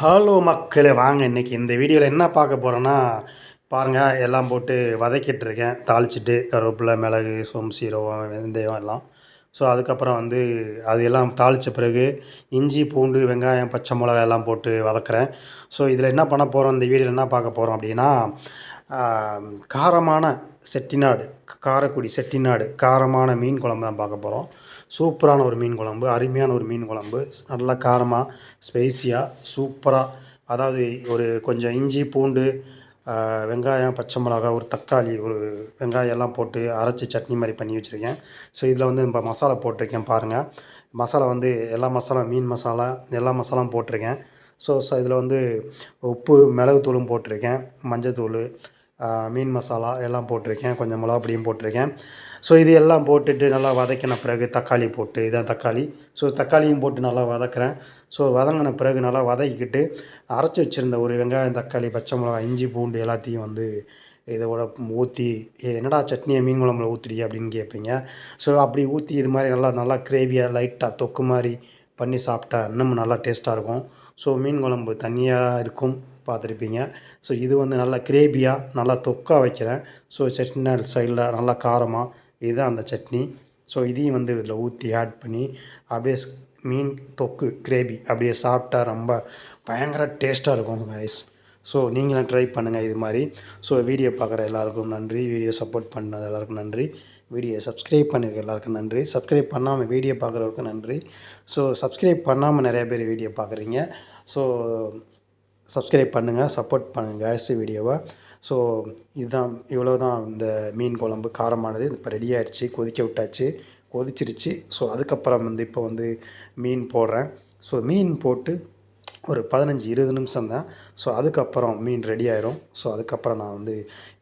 Hello மக்களே வாங்க இன்றைக்கி இந்த வீடியோவில் என்ன பார்க்க போகிறோன்னா பாருங்கள் எல்லாம் போட்டு வதக்கிட்டு இருக்கேன். தாளிச்சிட்டு கருவேப்பிலை மிளகு சோம் சீரகம் வெந்தயம் எல்லாம். ஸோ அதுக்கப்புறம் வந்து அது எல்லாம் தாளித்த பிறகு இஞ்சி பூண்டு வெங்காயம் பச்சை மிளகாய் எல்லாம் போட்டு வதக்குறேன். ஸோ இதில் என்ன பண்ண போகிறோம் இந்த வீடியோவில் என்ன பார்க்க போகிறோம் அப்படின்னா காரமான செட்டிநாடு காரக்குடி செட்டிநாடு காரமான மீன் குழம்பு தான் பார்க்க போகிறோம் சூப்பரான ஒரு மீன் குழம்பு அருமையான ஒரு மீன் குழம்பு. நல்லா காரமாக ஸ்பைசியாக சூப்பராக அதாவது ஒரு கொஞ்சம் இஞ்சி பூண்டு வெங்காயம் பச்சை மிளகாய் ஒரு தக்காளி ஒரு வெங்காயம் எல்லாம் போட்டு அரைச்சி சட்னி மாதிரி பண்ணி வச்சுருக்கேன். ஸோ இதில் வந்து இப்போ மசாலா போட்டிருக்கேன் பாருங்கள் மசாலா வந்து எல்லா மசாலா மீன் மசாலா எல்லா மசாலாவும் போட்டிருக்கேன். ஸோ ஸோ இதில் வந்து உப்பு மிளகுத்தூளும் போட்டிருக்கேன் மஞ்சத்தூள் மீன் மசாலா எல்லாம் போட்டிருக்கேன். கொஞ்சம் மிளகாப்பொடியும் போட்டிருக்கேன். ஸோ இது எல்லாம் போட்டுட்டு நல்லா வதக்கின பிறகு தக்காளி போட்டு இதான் தக்காளி. ஸோ தக்காளியும் போட்டு நல்லா வதக்குறேன். ஸோ வதங்கின பிறகு நல்லா வதக்கிக்கிட்டு அரைச்சி வச்சுருந்த ஒரு வெங்காயம் தக்காளி பச்சை மிளகாய் இஞ்சி பூண்டு எல்லாத்தையும் வந்து இதோட ஊற்றி என்னடா சட்னியை மீன் குழம்புல ஊற்றுறிய அப்படின்னு கேட்பீங்க ஸோ அப்படி ஊற்றி இது மாதிரி நல்லா நல்லா கிரேவியாக லைட்டாக தொக்கு மாதிரி பண்ணி சாப்பிட்டா இன்னும் நல்லா டேஸ்ட்டாக இருக்கும். ஸோ மீன் குழம்பு தனியாக இருக்கும். பார்த்துருப்பீங்க. ஸோ இது வந்து நல்லா கிரேபியாக நல்லா தொக்காக வைக்கிறேன். ஸோ சட்னி சைடில் நல்லா காரமாக இதுதான் அந்த சட்னி. ஸோ இதையும் வந்து இதில் ஊற்றி ஆட் பண்ணி அப்படியே மீன் தொக்கு கிரேவி அப்படியே சாப்பிட்டா ரொம்ப பயங்கர டேஸ்ட்டாக இருக்கும் கைஸ் ஸோ நீங்களும் ட்ரை பண்ணுங்கள் இது மாதிரி. ஸோ வீடியோ பார்க்குற எல்லாருக்கும் நன்றி. வீடியோ சப்போர்ட் பண்ணது எல்லாருக்கும் நன்றி. வீடியோ சப்ஸ்கிரைப் பண்ணிருக்க எல்லாருக்கும் நன்றி. சப்ஸ்கிரைப் பண்ணாமல் வீடியோ பார்க்குறவருக்கும் நன்றி. ஸோ சப்ஸ்கிரைப் பண்ணாமல் நிறைய பேர் வீடியோ பார்க்குறீங்க. ஸோ சப்ஸ்கிரைப் பண்ணுங்கள் சப்போர்ட் பண்ணுங்கள் கேஸ் வீடியோவை. ஸோ இதுதான் இவ்வளோ தான் இந்த மீன் குழம்பு காரமானது. இப்போ ரெடி ஆயிடுச்சு கொதிக்க விட்டாச்சு கொதிச்சிருச்சு. ஸோ அதுக்கப்புறம் வந்து இப்போ வந்து மீன் போடுறேன். ஸோ மீன் போட்டு ஒரு பதினஞ்சு இருபது நிமிஷம் தான். ஸோ அதுக்கப்புறம் மீன் ரெடி ஆயிரும். ஸோ அதுக்கப்புறம் நான் வந்து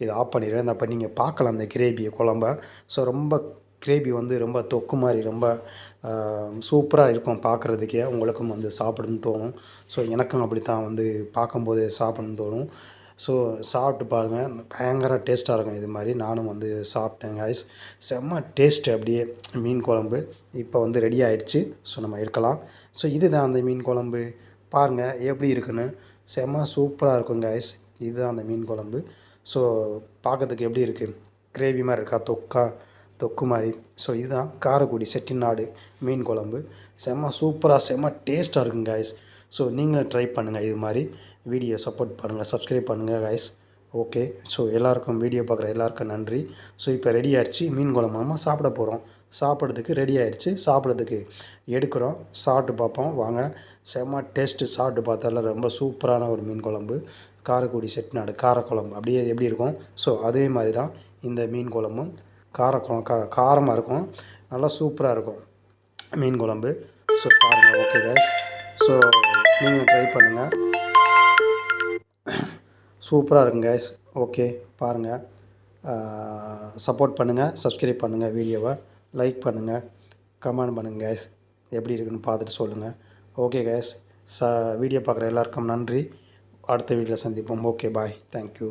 இதை ஆஃப் பண்ணிடுவேன் இந்த அப்போ நீங்கள் பார்க்கலாம் அந்த கிரேவியை குழம்ப. ஸோ ரொம்ப கிரேவி வந்து ரொம்ப தொக்கு மாதிரி ரொம்ப சூப்பராக இருக்கும் பார்க்குறதுக்கே உங்களுக்கும் வந்து சாப்பிடணும்னு தோணும். ஸோ எனக்கும் அப்படி தான் வந்து பார்க்கும்போது சாப்பிடணும்னு தோணும். ஸோ சாப்பிட்டு பாருங்கள் பயங்கர டேஸ்ட்டாக இருக்கும் இது மாதிரி. நானும் வந்து சாப்பிட்டேன் ஐஸ் செம்ம டேஸ்ட்டு அப்படியே. மீன் குழம்பு இப்போ வந்து ரெடி ஆகிடுச்சு ஸோ நம்ம இருக்கலாம். ஸோ இதுதான் அந்த மீன் குழம்பு. பாருங்கள் எப்படி இருக்குன்னு. செம்ம சூப்பராக இருக்கும் ஐஸ் இதுதான் அந்த மீன் குழம்பு. ஸோ பார்க்கறதுக்கு எப்படி இருக்குது கிரேவி மாதிரி இருக்கா? தொக்கா? தொக்குமாரி. ஸோ இதுதான் காரைக்குடி செட்டிநாடு மீன் குழம்பு. செம்ம சூப்பராக செம்ம டேஸ்ட்டாக இருக்கும் காய்ஸ் ஸோ நீங்களும் ட்ரை பண்ணுங்கள் இது மாதிரி. வீடியோ சப்போர்ட் பண்ணுங்கள் சப்ஸ்கிரைப் பண்ணுங்கள் காய்ஸ் ஓகே ஸோ எல்லாருக்கும் வீடியோ பார்க்குற எல்லாருக்கும் நன்றி. ஸோ இப்போ ரெடி ஆயிடுச்சு மீன் குழம்பு. சாப்பிட போகிறோம் சாப்பிட்றதுக்கு ரெடி ஆயிடுச்சு சாப்பிட்றதுக்கு எடுக்கிறோம். சாப்பிட்டு பார்ப்போம் வாங்க. செம்ம டேஸ்ட்டு சாப்பிட்டு பார்த்தால ரொம்ப சூப்பரான ஒரு மீன் குழம்பு. காரைக்குடி செட்டிநாடு காரக்குழம்பு. அப்படியே எப்படி இருக்கும்? ஸோ அதே மாதிரி தான் இந்த மீன் குழம்பும். காரம் கா காரமாக இருக்கும். நல்லா சூப்பராக இருக்கும். மீன் குழம்பு. ஸோ பாருங்கள் ஓகே கேஸ் ஸோ நீங்கள் ட்ரை பண்ணுங்கள் சூப்பராக இருக்குங்க கேஸ் ஓகே பாருங்கள் சப்போர்ட் பண்ணுங்கள் சப்ஸ்கிரைப் பண்ணுங்கள் வீடியோவை. லைக் பண்ணுங்கள் கமெண்ட் பண்ணுங்கள் கேஸ் எப்படி இருக்குன்னு பார்த்துட்டு சொல்லுங்கள் ஓகே கேஸ் ச வீடியோ பார்க்குற எல்லாருக்கும் நன்றி. அடுத்த வீடியோவில் சந்திப்போம். Okay bye thank you